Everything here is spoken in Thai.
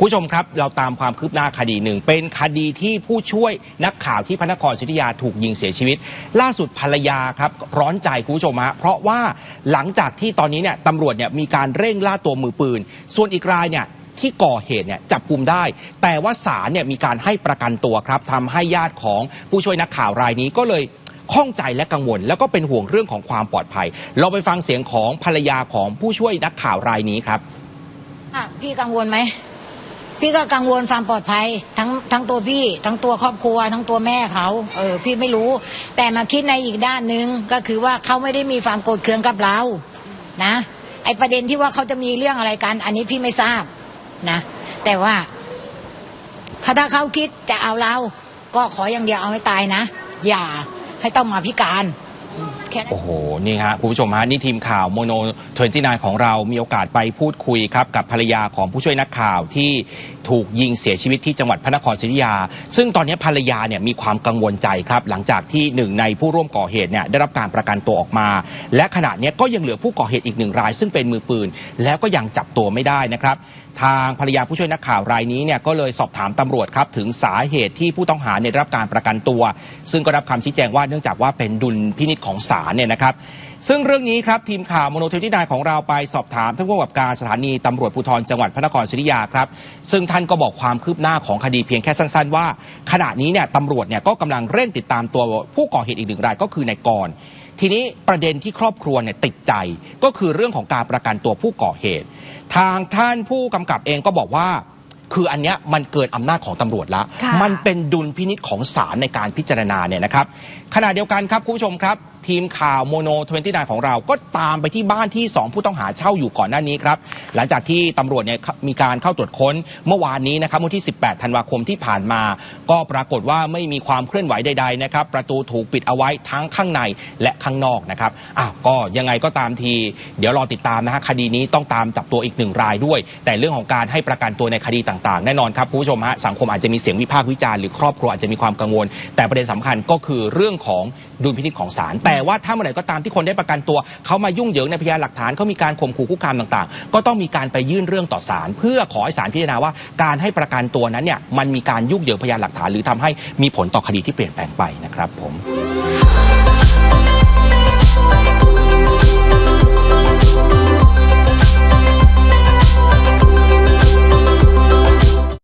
ผู้ชมครับเราตามความคืบหน้าคดีหนึ่ง เป็นคดีที่ผู้ช่วยนักข่าวที่พระนครศรีอยุธยาถูกยิงเสียชีวิต ล่าสุดภรรยาครับร้อนใจคุณผู้ชมฮะเพราะว่าหลังจากที่ตอนนี้เนี่ยตำรวจเนี่ยมีการเร่งล่าตัวมือปืน ส่วนอีกรายเนี่ยที่ก่อเหตุเนี่ยจับกลุ่มได้ แต่ว่าศาลเนี่ยมีการให้ประกันตัวครับทำให้ญาติของผู้ช่วยนักข่าวรายนี้ก็เลยข้องใจและกังวล แล้วก็เป็นห่วงเรื่องของความปลอดภัย เราไปฟังเสียงของภรรยาของผู้ช่วยนักข่าวรายนี้ครับอะพี่กังวลไหม พี่ก็กังวลความปลอดภัยทั้งทั้งตัวพี่ ทั้งตัวครอบครัว ทั้งตัวแม่เขาเออพี่ไม่รู้ แต่มาคิดในอีกด้านหนึ่งก็คือว่าเขาไม่ได้มีความโกรธเคืองกับเรานะ ไอประเด็นที่ว่าเขาจะมีเรื่องอะไรกัน อันนี้พี่ไม่ทราบนะ แต่ว่าถ้าเขาคิดจะเอาเรา ก็ขออย่างเดียวเอาให้ตายนะ อย่าให้ต้องมาพิการ โอ้โห นี่ฮะคุณผู้ชมฮะนี่ทีมข่าวโมโน29ของเรามีโอกาสไปพูดคุยครับกับภรรยาของผู้ช่วยนักข่าวที่ถูกยิงเสียชีวิตที่จังหวัดพระนครศรีอยุธยา ซึ่งตอนนี้ภรรยาเนี่ยมีความกังวลใจครับ หลังจากที่หนึ่งในผู้ร่วมก่อเหตุเนี่ยได้รับการประกันตัวออกมา และขณะนี้ก็ยังเหลือผู้ก่อเหตุอีกหนึ่งราย ซึ่งเป็นมือปืน แล้วก็ยังจับตัวไม่ได้นะครับ ทางภรรยาผู้ช่วยนักข่าวรายนี้เนี่ยก็เลยสอบถามตำรวจครับถึงสาเหตุที่ผู้ต้องหาเนี่ยได้รับการประกันตัว ซึ่งก็รับคำชี้แจงว่าเนื่องจากว่าเป็นดุลพินิจของศาลเนี่ยนะครับซึ่งเรื่องนี้ครับทีมข่าวโมโนเทที่นายของเราไปสอบถามท่านผู้กำกับการสถานีตำรวจภูธรจังหวัดพระนครศรีอยุธยาครับซึ่งท่านก็บอกความคืบหน้าของคดีเพียงแค่สั้น ๆ ว่า ขณะนี้เนี่ยตำรวจเนี่ยก็กำลังเร่งติดตามตัวผู้ก่อเหตุอีกหนึ่งรายก็คือนายกรทีนี้ประเด็นที่ครอบครัวเนี่ยติดใจ ก็คือเรื่องของการประกันตัวผู้ก่อเหตุ ทางท่านผู้กำกับเองก็บอกว่า คืออันเนี้ยมันเกินอำนาจของตำรวจแล้วค่ะ มันเป็นดุลพินิษของศาลในการพิจารณาเนี่ยนะครับขณะเดียวกันครับคุณผู้ชมครับ ทีมข่าวโมโน29ของเราก็ตามไปที่บ้านที่ 2 ผู้ต้องหาเช่าอยู่ก่อนหน้านี้ครับหลังจากที่ตำรวจเนี่ยมีการเข้าตรวจค้นเมื่อวานนี้นะครับวันที่ 18 ธันวาคมที่ผ่านมา ก็ปรากฏว่าไม่มีความเคลื่อนไหวใดๆนะครับประตูถูกปิดเอาไว้ทั้งข้างในและข้างนอกนะครับอ้าวก็ยังไงก็ตามที เดี๋ยวรอติดตามนะฮะคดีนี้ต้องตามจับตัวอีกหนึ่งรายด้วย แต่เรื่องของการให้ประกันตัวในคดีต่างๆ แน่นอนครับคุณผู้ชมฮะสังคมอาจจะมีเสียงวิพากษ์วิจารณ์หรือครอบครัวอาจจะมีความกังวล แต่ประเด็นสำคัญก็คือเรื่องของดุลพินิจของศาลแต่ว่าถ้าเมื่อไหร่ก็ตามที่คนได้ประกันตัว เขามายุ่งเหยิงในพยานหลักฐานเขามีการข่มขู่คุกคามต่างๆ ก็ต้องมีการไปยื่นเรื่องต่อศาลเพื่อขอให้ศาลพิจารณาว่าการให้ประกันตัวนั้นเนี่ยมันมีการยุ่งเหยิงพยานหลักฐาน หรือทำให้มีผลต่อคดีที่เปลี่ยนแปลงไปนะครับผม